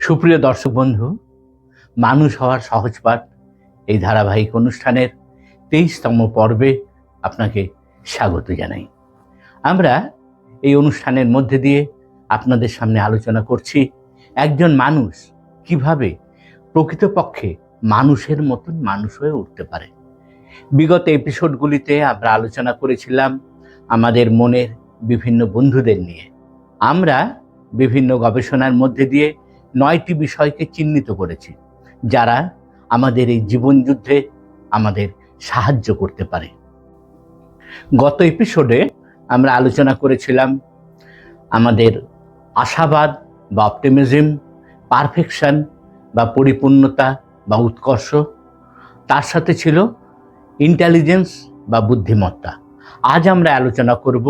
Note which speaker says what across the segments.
Speaker 1: সুপ্রিয় দর্শক বন্ধু, মানুষ হওয়ার সহজ পাঠ এই ধারাবাহিক অনুষ্ঠানের তেইশতম পর্বে আপনাকে স্বাগত জানাই। আমরা এই অনুষ্ঠানের মধ্যে দিয়ে আপনাদের সামনে আলোচনা করছি, একজন মানুষ কীভাবে প্রকৃতপক্ষে মানুষের মতন মানুষ হয়ে উঠতে পারে। বিগত এপিসোডগুলিতে আমরা আলোচনা করেছিলাম আমাদের মনের বিভিন্ন বন্ধুদের নিয়ে। আমরা বিভিন্ন গবেষণার মধ্যে দিয়ে নয়টি বিষয়কে চিহ্নিত করেছি, যারা আমাদের এই জীবনযুদ্ধে আমাদের সাহায্য করতে পারে। গত এপিসোডে আমরা আলোচনা করেছিলাম আমাদের আশাবাদ বা অপটিমিজম পারফেকশন বা পরিপূর্ণতা বা উৎকর্ষ। তার সাথে ছিল ইন্টেলিজেন্স বা বুদ্ধিমত্তা। আজ আমরা আলোচনা করব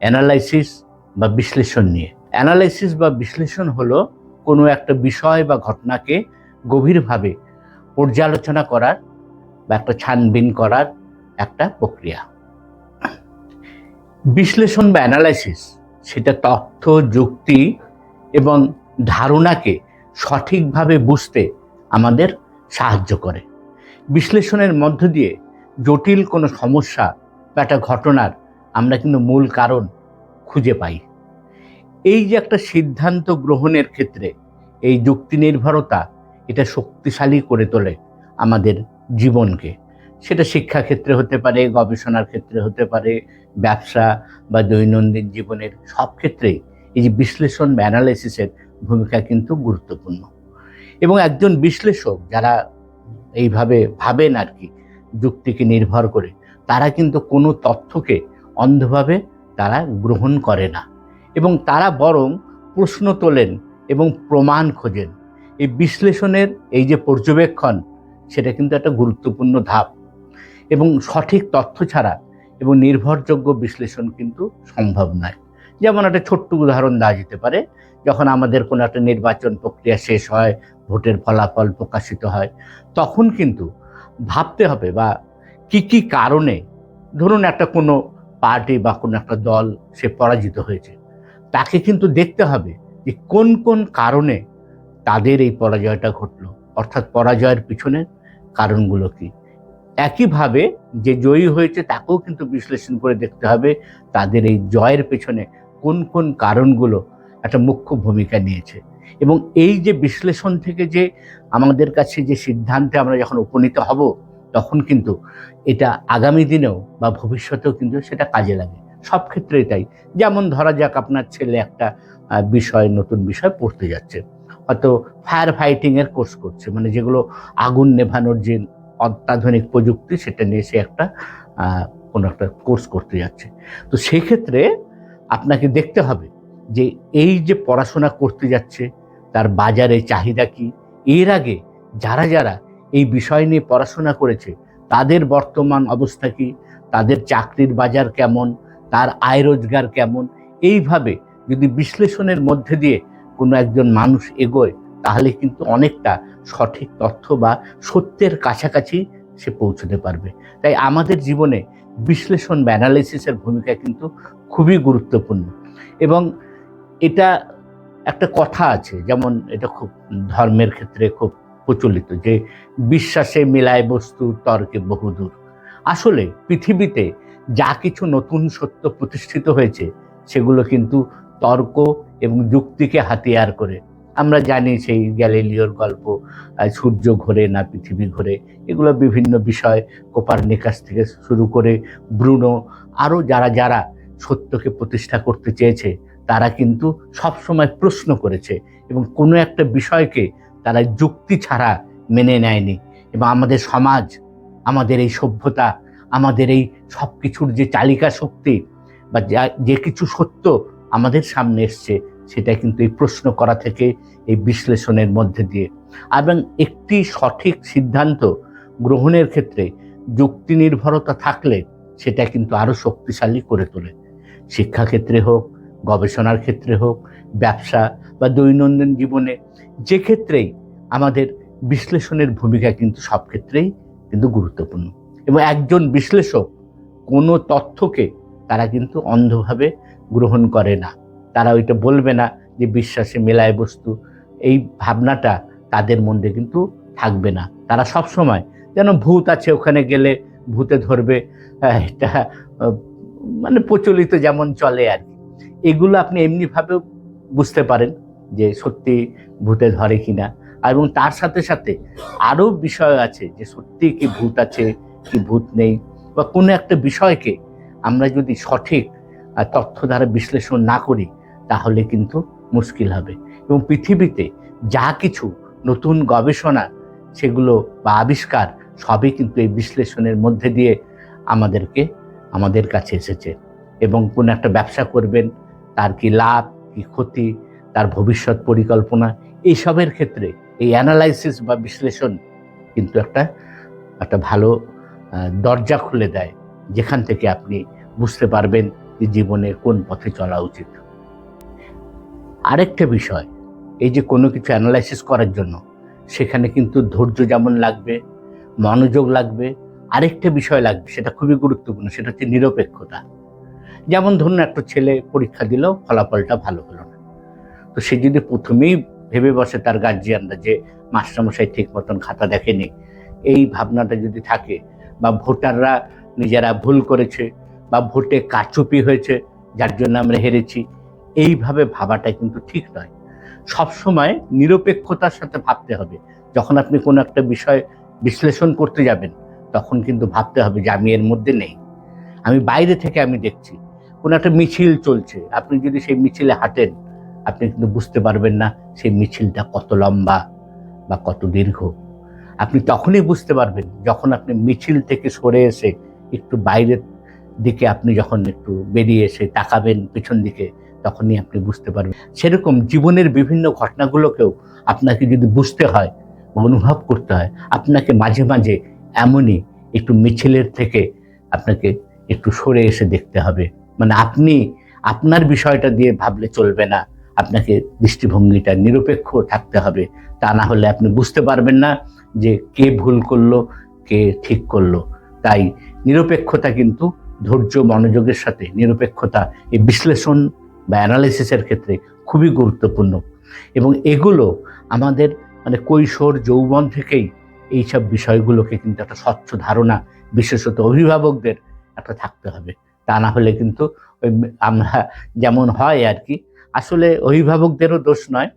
Speaker 1: অ্যানালাইসিস বা বিশ্লেষণ নিয়ে। অ্যানালাইসিস বা বিশ্লেষণ হলো কোনো একটা বিষয় বা ঘটনাকে গভীরভাবে পর্যালোচনা করার বা একটা ছানবিন করার একটা প্রক্রিয়া। বিশ্লেষণ বা অ্যানালাইসিস সেটা তথ্য, যুক্তি এবং ধারণাকে সঠিকভাবে বুঝতে আমাদের সাহায্য করে। বিশ্লেষণের মধ্য দিয়ে জটিল কোনো সমস্যা বা একটা ঘটনার আমরা কিন্তু মূল কারণ খুঁজে পাই। এই যে একটা সিদ্ধান্ত গ্রহণের ক্ষেত্রে এই যুক্তি নির্ভরতা এটা শক্তিশালী করে তোলে আমাদের জীবনকে। সেটা শিক্ষাক্ষেত্রে হতে পারে, গবেষণার ক্ষেত্রে হতে পারে, ব্যবসা বা দৈনন্দিন জীবনের সব ক্ষেত্রেই এই যে বিশ্লেষণ বা অ্যানালাইসিসের ভূমিকা কিন্তু গুরুত্বপূর্ণ। এবং একজন বিশ্লেষক যারা এইভাবে ভাবেন আর কি, যুক্তিকে নির্ভর করে, তারা কিন্তু কোনো তথ্যকে অন্ধভাবে তারা গ্রহণ করে না। এবং তারা বরং প্রশ্ন তোলেন এবং প্রমাণ খোঁজেন। এই বিশ্লেষণের এই যে পর্যবেক্ষণ, সেটা কিন্তু একটা গুরুত্বপূর্ণ ধাপ। এবং সঠিক তথ্য ছাড়া এবং নির্ভরযোগ্য বিশ্লেষণ কিন্তু সম্ভব নয়। যেমন একটা ছোট্ট উদাহরণ দেওয়া যেতে পারে, যখন আমাদের কোনো একটা নির্বাচন প্রক্রিয়া শেষ হয়, ভোটের ফলাফল প্রকাশিত হয়, তখন কিন্তু ভাবতে হবে বা কি কি কারণে, ধরুন একটা কোনো পার্টি বা কোনো একটা দল সে পরাজিত হয়েছে। তাকে কিন্তু দেখতে হবে যে কোন কোন কারণে তাদের এই পরাজয়টা ঘটলো। অর্থাৎ পরাজয়ের পিছনে কারণগুলো কি? একইভাবে যে জয়ী হয়েছে তাকেও কিন্তু বিশ্লেষণ করে দেখতে হবে তাদের এই জয়ের পেছনে কোন কোন কারণগুলো একটা মুখ্য ভূমিকা নিয়েছে। এবং এই যে বিশ্লেষণ থেকে যে আমাদের কাছে যে সিদ্ধান্তে আমরা যখন উপনীত হব, তখন কিন্তু এটা আগামী দিনেও বা ভবিষ্যতেও কিন্তু সেটা কাজে লাগে। সব ক্ষেত্রেই তাই। যেমন ধরা যাক আপনার ছেলে একটা বিষয়, নতুন বিষয় পড়তে যাচ্ছে। হয়তো ফায়ার ফাইটিংয়ের কোর্স করছে মানে যেগুলো আগুন নেভানোর যে অত্যাধুনিক প্রযুক্তি, সেটা নিয়ে সে একটা কোনো একটা কোর্স করতে যাচ্ছে। তো সেই ক্ষেত্রে আপনাকে দেখতে হবে যে এই যে পড়াশোনা করতে যাচ্ছে, তার বাজারে চাহিদা কি? এর আগে যারা যারা এই বিষয় নিয়ে পড়াশোনা করেছে, তাদের বর্তমান অবস্থা কি? তাদের চাকরির বাজার কেমন? তার আয় রোজগার কেমন? এইভাবে যদি বিশ্লেষণের মধ্যে দিয়ে কোনো একজন মানুষ এগোয়, তাহলে কিন্তু অনেকটা সঠিক তথ্য বা সত্যের কাছাকাছি সে পৌঁছতে পারবে। তাই আমাদের জীবনে বিশ্লেষণ বা অ্যানালিসিসের ভূমিকা কিন্তু খুবই গুরুত্বপূর্ণ। এবং এটা একটা কথা আছে, যেমন এটা খুব ধর্মের ক্ষেত্রে খুব প্রচলিত যে, বিশ্বাসে মিলায় বস্তু, তর্কে বহুদূর। আসলে পৃথিবীতে যা কিছু নতুন সত্য প্রতিষ্ঠিত হয়েছে, সেগুলো কিন্তু তর্ক এবং যুক্তিকে হাতিয়ার করে। আমরা জানি সেই গ্যালিলিওর গল্প সূর্য ঘোরে না পৃথিবী ঘোরে, এগুলো বিভিন্ন বিষয় কোপার নিকাশ থেকে শুরু করে ব্রুনো, আরও যারা যারা সত্যকে প্রতিষ্ঠা করতে চেয়েছে, তারা কিন্তু সবসময় প্রশ্ন করেছে এবং কোনো একটা বিষয়কে তারা যুক্তি ছাড়া মেনে নেয়নি। এবং আমাদের সমাজ, আমাদের এই সভ্যতা আমাদের এই সব কিছুর যে চালিকা শক্তি বা যা- যে কিছু সত্য আমাদের সামনে এসছে, সেটা কিন্তু এই প্রশ্ন করা থেকে, এই বিশ্লেষণের মধ্যে দিয়ে। এবং একটি সঠিক সিদ্ধান্ত গ্রহণের ক্ষেত্রে যুক্তি নির্ভরতা থাকলে সেটা কিন্তু আরও শক্তিশালী করে তোলে। শিক্ষাক্ষেত্রে হোক, গবেষণার ক্ষেত্রে হোক, ব্যবসা বা দৈনন্দিন জীবনে যে ক্ষেত্রেই আমাদের বিশ্লেষণের ভূমিকা কিন্তু সব ক্ষেত্রেই কিন্তু গুরুত্বপূর্ণ। এবং একজন বিশ্লেষক কোনো তথ্যকে তারা কিন্তু অন্ধভাবে গ্রহণ করে না। তারা ওইটা বলবে না যে বিশ্বাসে মেলায় বস্তু। এই ভাবনাটা তাদের মধ্যে কিন্তু থাকবে না। তারা সব সময় যেন ভূত আছে ওখানে গেলে ভূতে ধরবে এটা মানে প্রচলিত যেমন চলে আর কি। এগুলো আপনি এমনিভাবেও বুঝতে পারেন যে সত্যি ভূতে ধরে কিনা। এবং তার সাথে সাথে আরও বিষয় আছে যে সত্যি কি ভূত আছে কি ভূত নেই বা কোনো একটা বিষয়কে আমরা যদি সঠিক তথ্য দ্বারা বিশ্লেষণ না করি, তাহলে কিন্তু মুশকিল হবে। এবং পৃথিবীতে যা কিছু নতুন গবেষণা, সেগুলো বা আবিষ্কার সবই কিন্তু এই বিশ্লেষণের মধ্যে দিয়ে আমাদেরকে, আমাদের কাছে এসেছে। এবং কোনো একটা ব্যবসা করবেন, তার কি লাভ, কি ক্ষতি, তার ভবিষ্যৎ পরিকল্পনা, এইসবের ক্ষেত্রে এই অ্যানালাইসিস বা বিশ্লেষণ কিন্তু একটা একটা ভালো দরজা খুলে দেয়, যেখান থেকে আপনি বুঝতে পারবেন যে জীবনে কোন পথে চলা উচিত। আরেকটা বিষয়, এই যে কোনো কিছু অ্যানালাইসিস করার জন্য, সেখানে কিন্তু ধৈর্য যেমন লাগবে, মনোযোগ লাগবে, আরেকটা বিষয় লাগবে, সেটা খুবই গুরুত্বপূর্ণ, সেটা হচ্ছে নিরপেক্ষতা। যেমন ধরুন, একটা ছেলে পরীক্ষা দিল, ফলাফলটা ভালো হলো না। তো সে যদি প্রথমেই ভেবে বসে তার গার্জিয়ানরা যে, মাস্টারমশাই ঠিক মতন খাতা দেখেনি। এই ভাবনাটা যদি থাকে বা ভোটাররা নিজেরা ভুল করেছে বা ভোটে কারচুপি হয়েছে, যার জন্য আমরা হেরেছি, এইভাবে ভাবাটা কিন্তু ঠিক নয়। সবসময় নিরপেক্ষতার সাথে ভাবতে হবে। যখন আপনি কোনো একটা বিষয় বিশ্লেষণ করতে যাবেন, তখন কিন্তু ভাবতে হবে যে আমি এর মধ্যে নেই। আমি বাইরে থেকে আমি দেখছি, কোনো একটা মিছিল চলছে। আপনি যদি সেই মিছিলে হাঁটেন, আপনি কিন্তু বুঝতে পারবেন না সেই মিছিলটা কত লম্বা বা কত দীর্ঘ। আপনি তখনই বুঝতে পারবেন, যখন আপনি মিছিল থেকে সরে এসে একটু বাইরের দিকে আপনি যখন একটু বেরিয়ে এসে তাকাবেন পেছন দিকে, তখনই আপনি বুঝতে পারবেন। সেরকম জীবনের বিভিন্ন ঘটনাগুলোকেও আপনাকে যদি বুঝতে হয়, অনুভব করতে হয়, আপনাকে মাঝে মাঝে এমনই একটু মিছিলের থেকে আপনাকে একটু সরে এসে দেখতে হবে। মানে আপনি আপনার বিষয়টা দিয়ে ভাবলে চলবে না। আপনাকে দৃষ্টিভঙ্গিটা নিরপেক্ষ থাকতে হবে। তা না হলে আপনি বুঝতে পারবেন না যে কে ভুল করল, কে ঠিক করল। তাই নিরপেক্ষতা কিন্তু ধৈর্য, মনোযোগের সাথে নিরপেক্ষতা এই বিশ্লেষণ বা অ্যানালিসিসের ক্ষেত্রে খুবই গুরুত্বপূর্ণ। এবং এগুলো আমাদের মানে কৈশোর, যৌবন থেকেই এইসব বিষয়গুলোকে কিন্তু একটা স্বচ্ছ ধারণা, বিশেষত অভিভাবকদের একটা থাকতে হবে। তা না হলে কিন্তু ওই আমরা যেমন হয় আর কি আসলে অভিভাবকদেরও দোষ নয়,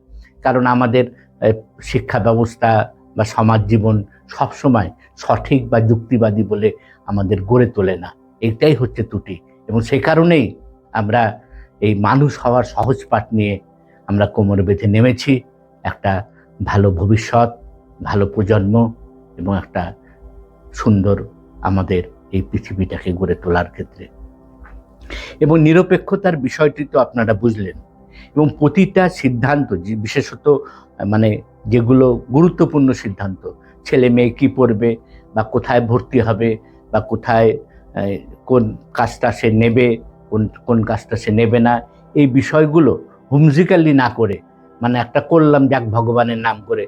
Speaker 1: কারণ আমাদের শিক্ষা ব্যবস্থা বা সমাজ জীবন সবসময় সঠিক বা যুক্তিবাদী বলে আমাদের গড়ে তোলে না। এটাই হচ্ছে ত্রুটি এবং সেই কারণেই আমরা এই মানুষ হওয়ার সহজ পাঠ নিয়ে আমরা কোমর বেঁধে নেমেছি। একটা ভালো ভবিষ্যৎ, ভালো প্রজন্ম এবং একটা সুন্দর আমাদের এই পৃথিবীটাকে গড়ে তোলার ক্ষেত্রে। এবং নিরপেক্ষতার বিষয়টি তো আপনারা বুঝলেন। এবং প্রতিটা সিদ্ধান্ত বিশেষত মানে যেগুলো গুরুত্বপূর্ণ সিদ্ধান্ত, ছেলে মেয়ে কী পড়বে, বা কোথায় ভর্তি হবে, বা কোথায় কোন কাজটা সে নেবে, কোন কোন কাজটা সে নেবে না, এই বিষয়গুলো হুমজিক্যালি না করে মানে একটা করলাম যাক ভগবানের নাম করে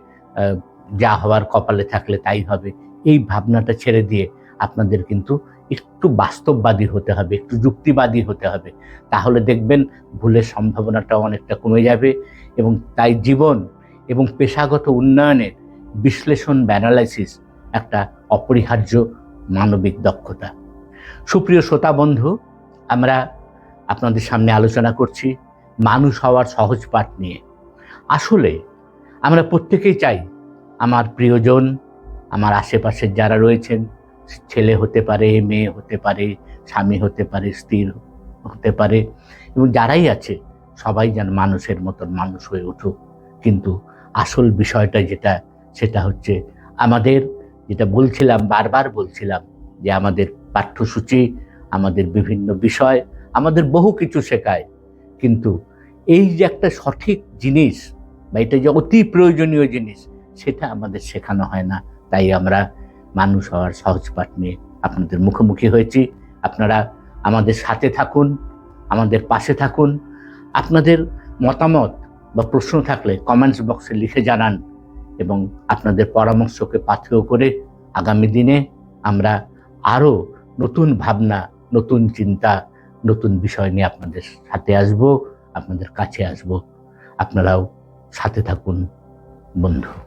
Speaker 1: যা হওয়ার কপালে থাকলে তাই হবে, এই ভাবনাটা ছেড়ে দিয়ে আপনাদের কিন্তু একটু বাস্তববাদী হতে হবে, একটু যুক্তিবাদী হতে হবে। তাহলে দেখবেন ভুলের সম্ভাবনাটাও অনেকটা কমে যাবে এবং তাই জীবন এবং পেশাগত উন্নয়নের বিশ্লেষণ বা অ্যানালাইসিস একটা অপরিহার্য মানবিক দক্ষতা। সুপ্রিয় শ্রোতা বন্ধু, আমরা আপনাদের সামনে আলোচনা করছি মানুষ হওয়ার সহজ পাঠ নিয়ে। আসলে আমরা প্রত্যেকেই চাই আমার প্রিয়জন, আমার আশেপাশের যারা রয়েছেন ছেলে হতে পারে, মেয়ে হতে পারে, স্বামী হতে পারে, স্ত্রী হতে পারে এবং যারাই আছে, সবাই যেন মানুষের মতন মানুষ হয়ে উঠুক। কিন্তু আসল বিষয়টা যেটা, সেটা হচ্ছে আমাদের যেটা বলছিলাম, বারবার বলছিলাম যে আমাদের পাঠ্যসূচি, আমাদের বিভিন্ন বিষয়, আমাদের বহু কিছু শেখায়। কিন্তু এই যে একটা সঠিক জিনিস বা এটা যে অতি প্রয়োজনীয় জিনিস, সেটা আমাদের শেখানো হয় না। তাই আমরা মানুষ হওয়ার সহজ পাঠ নিয়ে আপনাদের মুখোমুখি হয়েছি। আপনারা আমাদের সাথে থাকুন, আমাদের পাশে থাকুন। আপনাদের মতামত বা প্রশ্ন থাকলে কমেন্টস বক্সে লিখে জানান এবং আপনাদের পরামর্শকে পাথেয় করে আগামী দিনে আমরা আরও নতুন ভাবনা, নতুন চিন্তা, নতুন বিষয় নিয়ে আপনাদের সাথে আসব, আপনাদের কাছে আসব। আপনারাও সাথে থাকুন, বন্ধু।